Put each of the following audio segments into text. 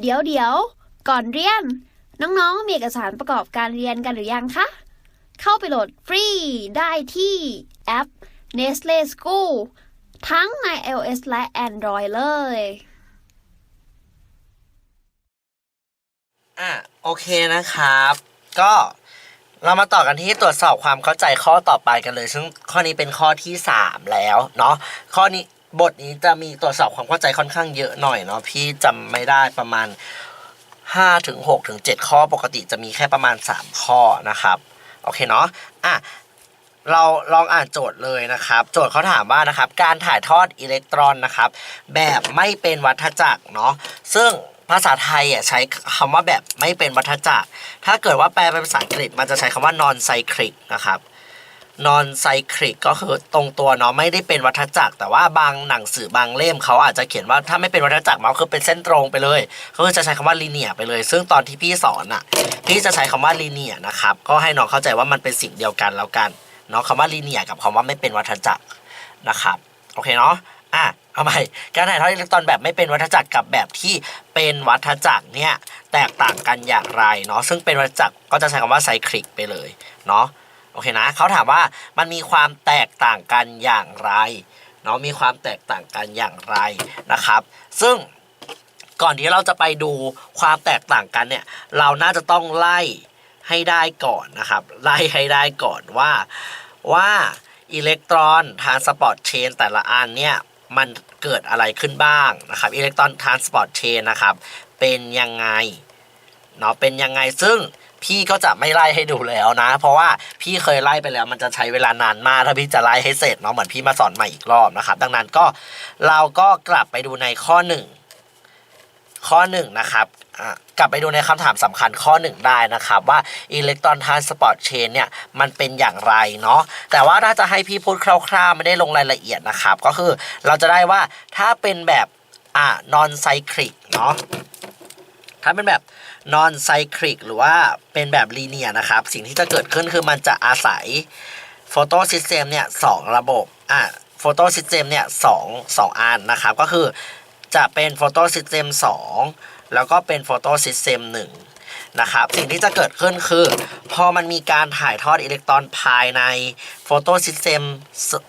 เดี๋ยวเดี๋ยว ก่อนเรียน น้องๆ มีเอกสารประกอบการเรียนกันหรือยังคะ เข้าไปโหลดฟรีได้ที่แอป Nestle School ทั้งใน iOS และ Android เลย อะ โอเคนะครับ ก็เรามาต่อกันที่ตรวจสอบความเข้าใจข้อต่อไปกันเลย ซึ่งข้อนี้เป็นข้อที่ 3 แล้วเนาะข้อนี้ บทนี้จะมีตรวจสอบความเข้าใจค่อนข้างเยอะหน่อยเนาะพี่จำไม่ได้ประมาณ5ถึง6ถึง7ข้อปกติจะมีแค่ประมาณ 3 ข้อนะครับ โอเคเนาะอะเราลองอ่านโจทย์เลยนะครับ โจทย์เขาถามว่านะครับ การถ่ายทอดอิเล็กตรอนนะครับ แบบไม่เป็นวัฏจักรเนาะซึ่งภาษาไทยอะใช้คำว่าแบบไม่เป็นวัฏจักร ถ้าเกิดว่าแปลเป็นภาษาอังกฤษมันจะใช้คำว่า non cyclic นะครับ non cyclic ก็คือตรงตัวเนาะไม่ได้เป็นวัฏจักร แต่ว่าบางหนังสือบางเล่มเขาอาจจะเขียนว่าถ้าไม่เป็นวัฏจักรมันคือเป็นเส้นตรงไปเลยเขาก็จะใช้คำว่า linear ไปเลย ซึ่งตอนที่พี่สอนอะพี่จะใช้คำว่า linear นะครับก็ให้น้องเข้าใจว่ามันเป็นสิ่งเดียวกันแล้วกันเนาะคำว่า linear กับคำว่าไม่เป็นวัฏจักรนะครับโอเคเนาะอะเอาใหม่การถ่ายทอดอิเล็กตรอนแบบไม่เป็นวัฏจักรกับแบบที่เป็นวัฏจักรเนี่ยแตกต่างกันอย่างไรเนาะซึ่งเป็นวัฏจักรก็จะใช้คำว่าไซคลิกไปเลยเนาะ โอเคนะเขาถามว่ามันมีความแตกต่างกันอย่างไรเนาะมีความแตกต่างกันอย่างไรนะครับ ซึ่งก่อนที่เราจะไปดูความแตกต่างกันเนี่ยเราน่าจะต้องไล่ให้ได้ก่อนนะครับ ไล่ให้ได้ก่อนว่าว่าอิเล็กตรอนทางสปอร์ตเชนแต่ละอันเนี่ยมันเกิดอะไรขึ้นบ้างนะครับอิเล็กตรอนทางสปอร์ตเชนนะครับเป็นยังไงเนาะเป็นยังไงซึ่ง พี่ก็จะไม่ไล่ให้ดูแล้วนะ เพราะว่าพี่เคยไล่ไปแล้วมันจะใช้เวลานานมากถ้าพี่จะไล่ให้เสร็จเนาะเหมือนพี่มาสอนใหม่อีกรอบนะครับ ดังนั้นก็เราก็กลับไปดูในข้อหนึ่งข้อหนึ่งนะครับกลับไปดูในคำถามสำคัญข้อหนึ่งได้นะครับ ว่าอิเล็กตรอนทรานสปอร์ตเชนเนี่ย มันเป็นอย่างไรเนาะแต่ว่าถ้าจะให้พี่พูดคร่าวๆ ไม่ได้ลงรายละเอียดนะครับ ก็คือเราจะได้ว่าถ้าเป็นแบบอะ non cyclic เนาะ ถ้าเป็นแบบ non cyclic หรือว่าเป็นแบบ linear นะครับ สิ่งที่จะเกิดขึ้นคือมันจะอาศัยโฟโต้ซิสเต็มเนี่ยสองระบบอะโฟโต้ซิสเต็มเนี่ยสองสองอันนะครับ ก็คือจะเป็นโฟโต้ซิสเต็มสองแล้วก็เป็นโฟโต้ซิสเต็มหนึ่ง นะครับสิ่งที่จะเกิดขึ้นคือ พอมันมีการถ่ายทอดอิเล็กตรอนภายใน photo system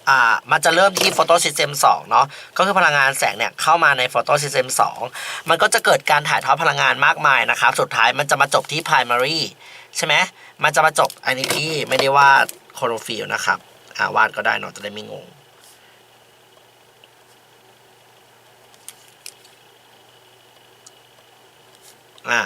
อ่ามันจะเริ่มที่ photo system 2เนาะก็คือพลังงานแสงเนี่ยเข้ามาใน photo system 2มันก็จะเกิดการถ่ายทอดพลังงานมากมายนะครับ สุดท้ายมันจะมาจบที่ primary ใช่ไหมมันจะมาจบอันนี้พี่ไม่ได้วาดโคโรฟิลนะครับอ่าวาดก็ได้เนาะจะได้ไม่งงอ่า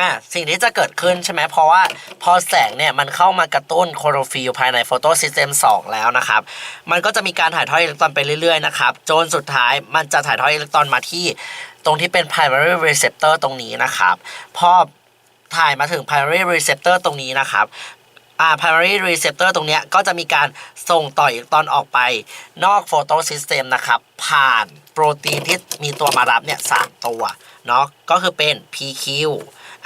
อะสิ่งที่จะเกิดขึ้นใช่ไหมเพราะว่าพอแสงเนี่ยมันเข้ามากระตุ้นโคโรฟิลภายในโฟโตซิสเต็ม2แล้วนะครับ มันก็จะมีการถ่ายทอดอิเล็กตรอนไปเรื่อยๆนะครับจนสุดท้ายมันจะถ่ายทอดอิเล็กตรอนมาที่ตรงที่เป็น primary receptor ตรงนี้นะครับพอถ่ายมาถึง primary receptor ตรงนี้นะครับอ่า primary receptor ตรงเนี้ยก็จะมีการส่งต่ออิเล็กตรอนออกไปนอกโฟโตซิสเต็มนะครับ ผ่านโปรตีนที่มีตัวมารับเนี่ยสามตัวเนาะก็คือเป็น PQ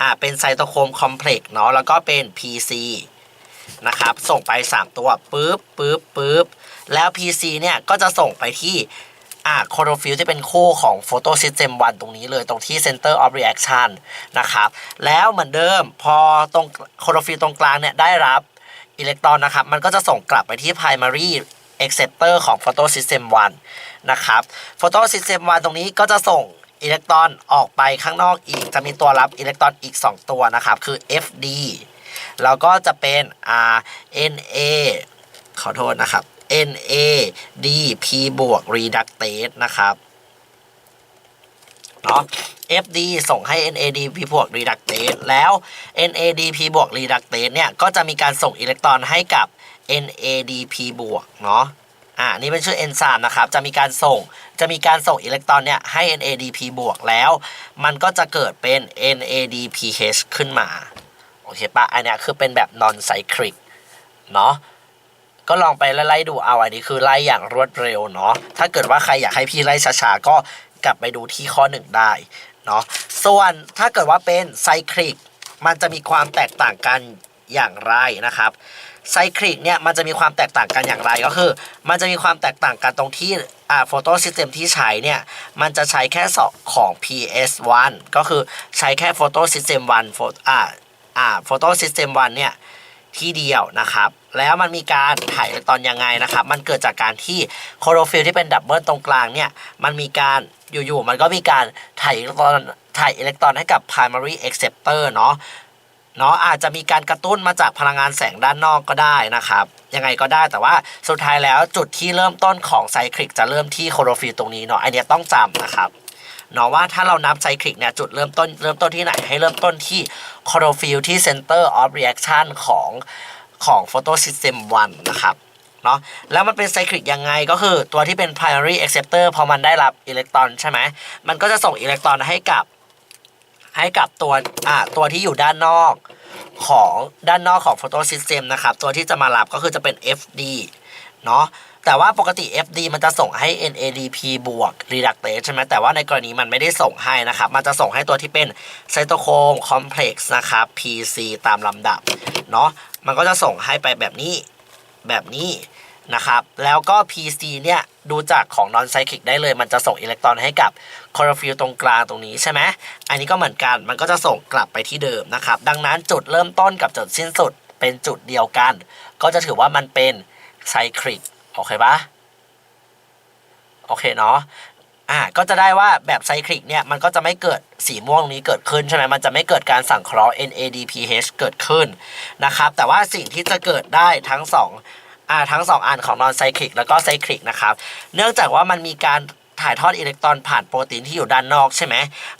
อ่าเป็นไซโตโครมคอมเพล็กซ์เนาะแล้วก็เป็น PC นะครับ ส่งไป 3 ตัวปึ๊บปึ๊บปึ๊บแล้ว PC เนี่ย ก็จะส่งไปที่อ่าโคโรฟิลที่เป็นคู่ของโฟโตซิสเต็ม1ตรงนี้เลยตรงที่ Center of Reaction นะครับ แล้วเหมือนเดิมพอตรงโคโรฟิลตรงกลางเนี่ย ได้รับอิเล็กตรอนนะครับ มันก็จะส่งกลับไปที่ primary acceptor ของ photosystem 1 นะครับ photosystem 1 ตรงนี้ก็จะส่ง อิเล็กตรอนออกไปข้างนอกอีก จะมีตัวรับอิเล็กตรอนอีก 2 ตัวนะครับ คือ FD แล้วก็จะเป็น R NA ขอโทษนะครับ NAD P บวก reductase นะครับเนาะ FD ส่งให้ NADP บวก reductase แล้ว NADP บวก reductase เนี่ย ก็จะมีการส่งอิเล็กตรอนให้กับ NADP บวกเนาะ อ่านี่เป็นชื่อเอนไซม์นะครับ จะมีการส่งจะมีการส่งอิเล็กตรอนเนี่ยให้ NADP บวกแล้ว มันก็จะเกิดเป็น NADPH ขึ้นมา โอเคปะอันนี้คือเป็นแบบ non cyclic เนาะก็ลองไปไล่ดูเอาอันนี้คือไล่อย่างรวดเร็วเนาะถ้าเกิดว่าใครอยากให้พี่ไล่ช้าๆก็กลับไปดูที่ข้อหนึ่งได้เนาะส่วนถ้าเกิดว่าเป็นไซคลิกมันจะมีความแตกต่างกันอย่างไรนะครับ ไซคลิกเนี่ยมันจะมีความแตกต่างกันอย่างไรก็คือ มันจะมีความแตกต่างกันตรงที่อ่าโฟโต้ซิสเต็มที่ใช้เนี่ยมันจะใช้แค่สองของ PS1 ก็คือใช้แค่โฟโต้ซิสเต็ม1โฟอ่าอ่าโฟโต้ซิสเต็ม1เนี่ยที่เดียวนะครับ แล้วมันมีการถ่ายตอนยังไงนะครับ มันเกิดจากการที่โคโรฟิลที่เป็นดับเบิลตรงกลางเนี่ยมันมีการอยู่ๆมันก็มีการถ่ายอิเล็กตรอนถ่ายอิเล็กตรอนให้กับ primary acceptor เนาะ เนาะอาจจะมีการกระตุ้นมาจากพลังงานแสงด้านนอกก็ได้นะครับ ยังไงก็ได้แต่ว่าสุดท้ายแล้วจุดที่เริ่มต้นของไซคลิกจะเริ่มที่โคโรฟิลตรงนี้เนาะไอเนี้ยต้องจำนะครับเนาะว่าถ้าเรานับไซคลิกเนี่ยจุดเริ่มต้นเริ่มต้นที่ไหนให้เริ่มต้นที่โคโรฟิลที่ center of reaction ของของโฟโตซิสเต็ม1นะครับเนาะแล้วมันเป็นไซคลิกยังไงก็คือตัวที่เป็น primary acceptor พอมันได้รับอิเล็กตรอนใช่ไหมมันก็จะส่งอิเล็กตรอนให้กับ ให้กับตัวอ่าตัวที่อยู่ด้านนอกของด้านนอกของโฟโตซิสเต็มนะครับ ตัวที่จะมารับก็คือจะเป็น FD เนาะแต่ว่าปกติ FD มันจะส่งให้ NADP บวก reductase ใช่ไหมแต่ว่าในกรณีมันไม่ได้ส่งให้นะครับ มันจะส่งให้ตัวที่เป็นไซโตโครมคอมเพล็กซ์นะครับ PC ตามลำดับ เนาะมันก็จะส่งให้ไปแบบนี้แบบนี้ นะครับ แล้วก็ PC เนี่ยดูจากของ non cyclic ได้เลย มันจะส่งอิเล็กตรอนให้กับคลอโรฟิลตรงกลางตรงนี้ใช่ไหมอันนี้ก็เหมือนกันมันก็จะส่งกลับไปที่เดิมนะครับ ดังนั้นจุดเริ่มต้นกับจุดสิ้นสุดเป็นจุดเดียวกัน ก็จะถือว่ามันเป็นไซคลิกโอเคปะโอเคเนาะอ่าก็จะได้ว่าแบบไซคลิกเนี่ยมันก็จะไม่เกิดสีม่วงนี้เกิดขึ้นใช่ไหมมันจะไม่เกิดการสั่งเคราะห์ NADPH เกิดขึ้นนะครับแต่ว่าสิ่งที่จะเกิดได้ทั้งส อ่าทั้งสองอันของนอนไซคลิกแล้วก็ไซคลิกนะครับ เนื่องจากว่ามันมีการถ่ายทอดอิเล็กตรอนผ่านโปรตีนที่อยู่ด้านนอกใช่ไหม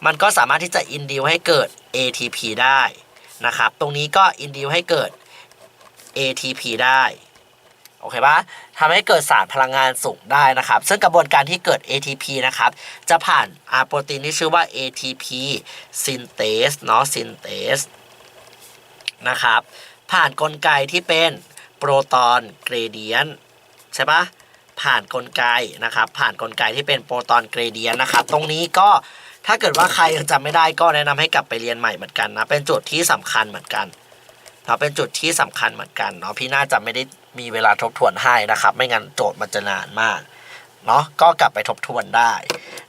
มันก็สามารถที่จะอินดิวให้เกิด ATP ได้นะครับ ตรงนี้ก็อินดิวให้เกิด ATP ได้ โอเคปะทำให้เกิดสารพลังงานสูงได้นะครับ ซึ่งกระบวนการที่เกิด ATP นะครับ จะผ่านอาโปรตีนที่ชื่อว่า ATP synthase เนาะ synthase นะครับ ผ่านกลไกที่เป็น โปรตอนเกรเดียนใช่ปะผ่านกลไกนะครับ ผ่านกลไกที่เป็นโปรตอนเกรเดียนนะครับ ตรงนี้ก็ถ้าเกิดว่าใครยังจำไม่ได้ก็แนะนำให้กลับไปเรียนใหม่เหมือนกันนะ เป็นจุดที่สำคัญเหมือนกันเนาะเป็นจุดที่สำคัญเหมือนกันเนาะพี่น่าจะไม่ได้มีเวลาทบทวนให้นะครับ ไม่งั้นโจทย์มันจะนานมากเนาะก็กลับไปทบทวนได้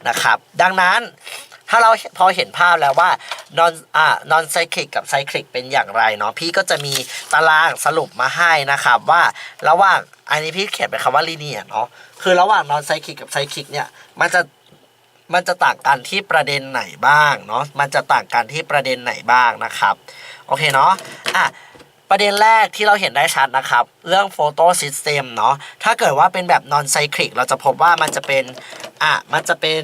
นะครับ ดังนั้น ถ้าเราพอเห็นภาพแล้วว่านอนอ่านอนไซคลิกกับไซคลิกเป็นอย่างไรเนาะพี่ก็จะมีตารางสรุปมาให้นะครับว่าระหว่างอันนี้พี่เขียนเป็นคำว่าลีเนียเนาะคือระหว่างนอนไซคลิกกับไซคลิกเนี่ยมันจะมันจะต่างกันที่ประเด็นไหนบ้างเนาะมันจะต่างกันที่ประเด็นไหนบ้างนะครับโอเคเนาะอะประเด็นแรกที่เราเห็นได้ชัดนะครับ เรื่องโฟโตซิสเต็มเนาะถ้าเกิดว่าเป็นแบบนอนไซคลิกเราจะพบว่ามันจะเป็นอะมันจะเป็น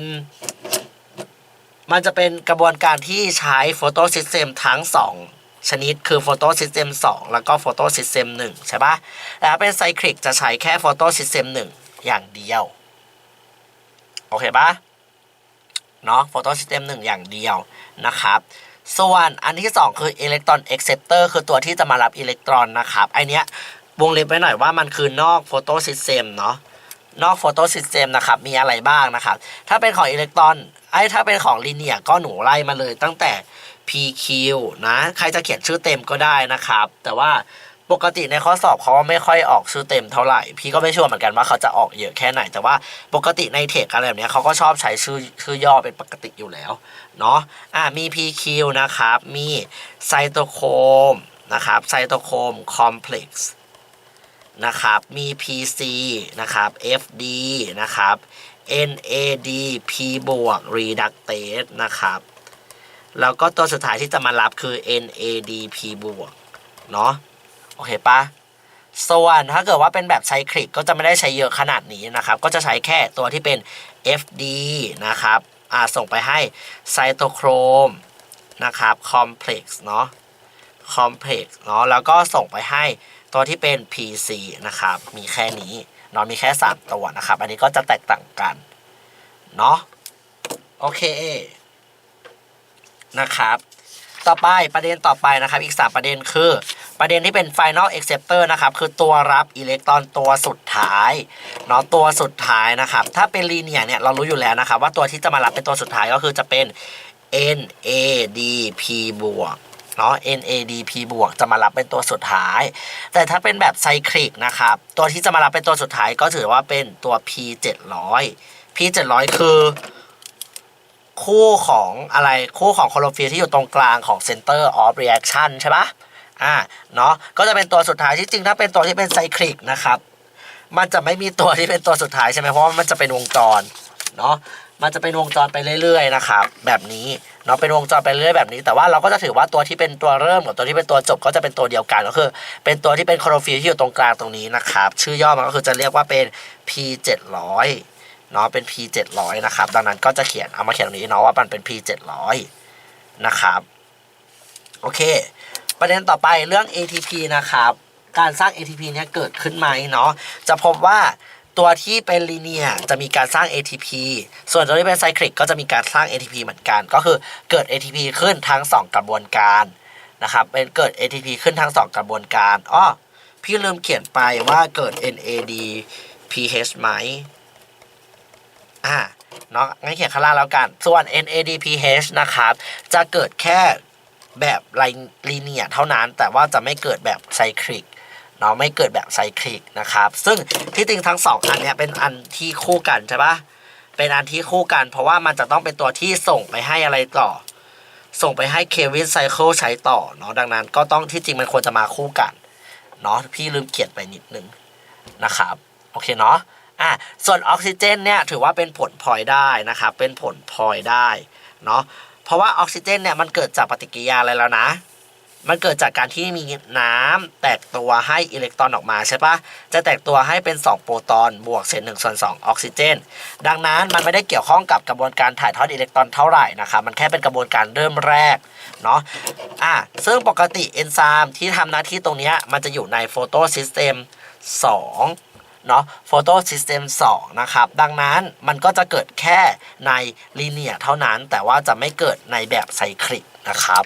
มันจะเป็นกระบวนการที่ใช้โฟโตซิสเต็มทั้ง 2 ชนิดคือโฟโตซิสเต็ม2แล้วก็โฟโตซิสเต็ม1ใช่ปะแต่ถ้าเป็นไซคลิกจะใช้แค่โฟโตซิสเต็ม1อย่างเดียว โอเคปะเนาะโฟโตซิสเต็มหนึ่งอย่างเดียวนะครับส่วนอันที่ 2 คืออิเล็กตรอนเอ็กเซปเตอร์คือตัวที่จะมารับอิเล็กตรอนนะครับไอเนี้ยวงเล็บไว้หน่อยว่ามันคือนอกโฟโตซิสเต็มเนาะ นอกโฟโตซิสเต็มนะครับมีอะไรบ้างนะครับ ถ้าเป็นของอิเล็กตรอนไอ้ถ้าเป็นของลีเนียก็หนูไล่มาเลยตั้งแต่ PQ นะ ใครจะเขียนชื่อเต็มก็ได้นะครับ แต่ว่าปกติในข้อสอบเขาไม่ค่อยออกชื่อเต็มเท่าไหร่ พี่ก็ไม่ชัวร์เหมือนกันว่าเขาจะออกเยอะแค่ไหน แต่ว่าปกติในเทคอะไรแบบเนี้ยเขาก็ชอบใช้ชื่อชื่อย่อเป็นปกติอยู่แล้วเนาะอ่ามี PQ นะครับ มีไซโตโครมนะครับไซโตโครมคอมเพล็กซ์ นะครับมี PC นะครับ FD นะครับ NAD P บวก reductase นะครับแล้วก็ตัวสุดท้ายที่จะมารับคือ NADP บวกเนาะโอเคปะส่วนถ้าเกิดว่าเป็นแบบไซคลิกก็จะไม่ได้ใช้เยอะขนาดนี้นะครับ ก็จะใช้แค่ตัวที่เป็น FD นะครับอ่าส่งไปให้ไซโตโครมนะครับคอมเพล็กซ์เนาะคอมเพล็กซ์เนาะแล้วก็ส่งไปให้ ตัวที่เป็น PC นะครับ มีแค่นี้เนาะมีแค่ 3 ตัวนะครับ อันนี้ก็จะแตกต่างกัน เนาะโอเค นะครับ ต่อไปประเด็นต่อไปนะครับ อีก 3 ประเด็นคือ ประเด็นที่เป็น final acceptor นะครับ คือตัวรับอิเล็กตรอนตัวสุดท้าย เนาะตัวสุดท้ายนะครับ ถ้าเป็นลีเนียเนี่ยเรารู้อยู่แล้วนะครับ ว่าตัวที่จะมารับเป็นตัวสุดท้ายก็คือจะเป็น NADP บวก เนาะ NADP บวกจะมารับเป็นตัวสุดท้าย แต่ถ้าเป็นแบบไซคลิกนะครับ ตัวที่จะมารับเป็นตัวสุดท้ายก็ถือว่าเป็นตัว P 700 P 700คือ คู่ของอะไรคู่ของโคโลฟิลที่อยู่ตรงกลางของ Center of Reaction ใช่ปะอ่าเนาะก็จะเป็นตัวสุดท้ายที่จริงถ้าเป็นตัวที่เป็นไซคลิกนะครับมันจะไม่มีตัวที่เป็นตัวสุดท้ายใช่ไหมเพราะว่ามันจะเป็นวงจรเนาะมันจะเป็นวงจรไปเรื่อย ๆ นะครับ แบบนี้ เนาะเป็นวงจรไปเรื่อยแบบนี้ แต่ว่าเราก็จะถือว่าตัวที่เป็นตัวเริ่มกับตัวที่เป็นตัวจบก็จะเป็นตัวเดียวกันก็คือ เป็นตัวที่เป็นโคโรฟิลที่อยู่ตรงกลางตรงนี้นะครับชื่อย่อมันก็คือจะเรียกว่าเป็น P 700เนาะเป็น P 700นะครับดังนั้นก็จะเขียนเอามาเขียนตรงนี้เนาะว่ามันเป็น P 700นะครับโอเค ประเด็นต่อไปเรื่อง ATP นะครับการสร้าง ATP เนี่ยเกิดขึ้นไหมเนาะจะพบว่า ตัวที่เป็นลีเนียจะมีการสร้าง ATP ส่วนตัวที่เป็นไซคลิกก็จะมีการสร้าง ATP เหมือนกัน ก็คือเกิด ATP ขึ้นทั้ง 2 กระบวนการนะครับเป็นเกิด ATP ขึ้นทั้ง 2 กระบวนการอ้อพี่ลืมเขียนไปว่าเกิด NADPH ไหมอ่าเนาะงั้นเขียนข้างล่างแล้วกัน ส่วน NADPH นะครับ จะเกิดแค่แบบไลลีเนียเท่านั้น แต่ว่าจะไม่เกิดแบบไซคลิก เนาะไม่เกิดแบบไซคลิกนะครับ ซึ่งที่จริงทั้งสองอันเนี้ยเป็นอันที่คู่กันใช่ปะเป็นอันที่คู่กัน เพราะว่ามันจะต้องเป็นตัวที่ส่งไปให้อะไรต่อ ส่งไปให้เควินไซเคิลใช้ต่อเนาะดังนั้นก็ต้องที่จริงมันควรจะมาคู่กันเนาะพี่ลืมเขียนไปนิดนึงนะครับโอเคเนาะอะส่วนออกซิเจนเนี่ยถือว่าเป็นผลพลอยได้นะครับเป็นผลพลอยได้เนาะเพราะว่าออกซิเจนเนี่ยมันเกิดจากปฏิกิริยาอะไรแล้วนะ มันเกิดจากการที่มีน้ำแตกตัวให้อิเล็กตรอนออกมาใช่ปะจะแตกตัวให้เป็น 2 โปรตอนบวกเศษหนึ่งส่วนสองออกซิเจน ดังนั้นมันไม่ได้เกี่ยวข้องกับกระบวนการถ่ายทอดอิเล็กตรอนเท่าไหร่นะครับมันแค่เป็นกระบวนการเริ่มแรกเนาะอะซึ่งปกติเอนไซม์ที่ทำหน้าที่ตรงนี้มันจะอยู่ในโฟโตซิสเต็ม2เนาะโฟโตซิสเต็ม2นะครับ ดังนั้นมันก็จะเกิดแค่ในลีเนียเท่านั้น แต่ว่าจะไม่เกิดในแบบไซคลิกนะครับ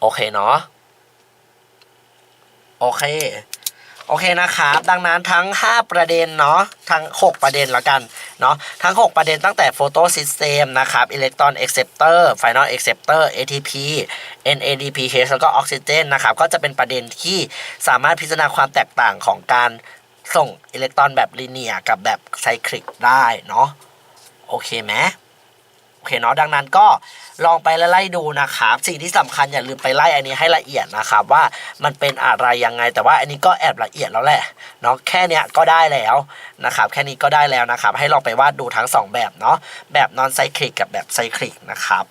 โอเคเนาะโอเค โอเคนะครับ ดังนั้นทั้ง 5 ประเด็นเนาะ ทั้ง 6 ประเด็นแล้วกัน เนาะ ทั้ง 6 ประเด็นตั้งแต่ Photo System นะครับ Electron Acceptor Final Acceptor ATP NADPH แล้วก็ Oxygen นะครับ ก็จะเป็นประเด็นที่สามารถพิจารณาความแตกต่างของการส่งอิเล็กตรอนแบบลีเนียกับแบบไซคลิกได้เนาะ โอเคไหม โอเคเนาะดังนั้นก็ลองไปไล่ดูนะครับสิ่งที่สำคัญอย่าลืมไปไล่อันนี้ให้ละเอียดนะครับว่ามันเป็นอะไรยังไง แต่ว่าอันนี้ก็แอบละเอียดแล้วแหละเนาะแค่เนี้ยก็ได้แล้วนะครับแค่นี้ก็ได้แล้วนะครับ ให้ลองไปวาดดูทั้งสองแบบเนาะแบบนอนไซคลิกกับแบบไซคลิกนะครับ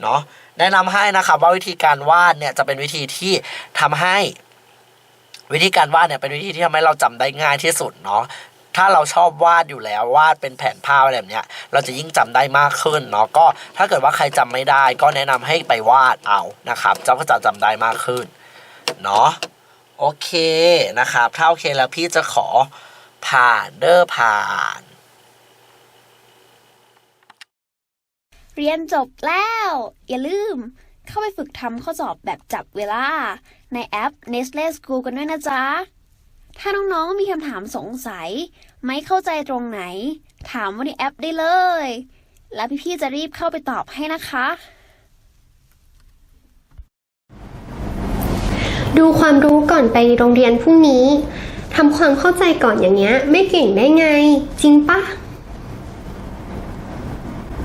เนาะแนะนำให้นะครับว่าวิธีการวาดเนี่ยจะเป็นวิธีที่ทำให้วิธีการวาดเนี่ยเป็นวิธีที่ทำให้เราจำได้ง่ายที่สุดเนาะ ถ้าเราชอบวาดอยู่แล้ววาดเป็นแผนภาพอะไรแบบเนี้ยเราจะยิ่งจำได้มากขึ้นเนาะก็ถ้าเกิดว่าใครจำไม่ได้ ก็แนะนำให้ไปวาดเอานะครับเจ้าก็จะจำได้มากขึ้นเนาะโอเคนะครับถ้าโอเคแล้วพี่จะขอผ่านเดอร์ผ่าน เรียนจบแล้ว อย่าลืมเข้าไปฝึกทำข้อสอบแบบจับเวลา ในแอป Nestle School กันด้วยนะจ๊ะ ถ้าน้องๆ มีคำถามสงสัย ไม่เข้าใจตรงไหน ถามว่าในแอปได้เลย แล้วพี่ๆ จะรีบเข้าไปตอบให้นะคะ ดูความรู้ก่อนไปโรงเรียนพรุ่งนี้ทำความเข้าใจก่อนอย่างเงี้ย ไม่เก่งได้ไง จริงปะ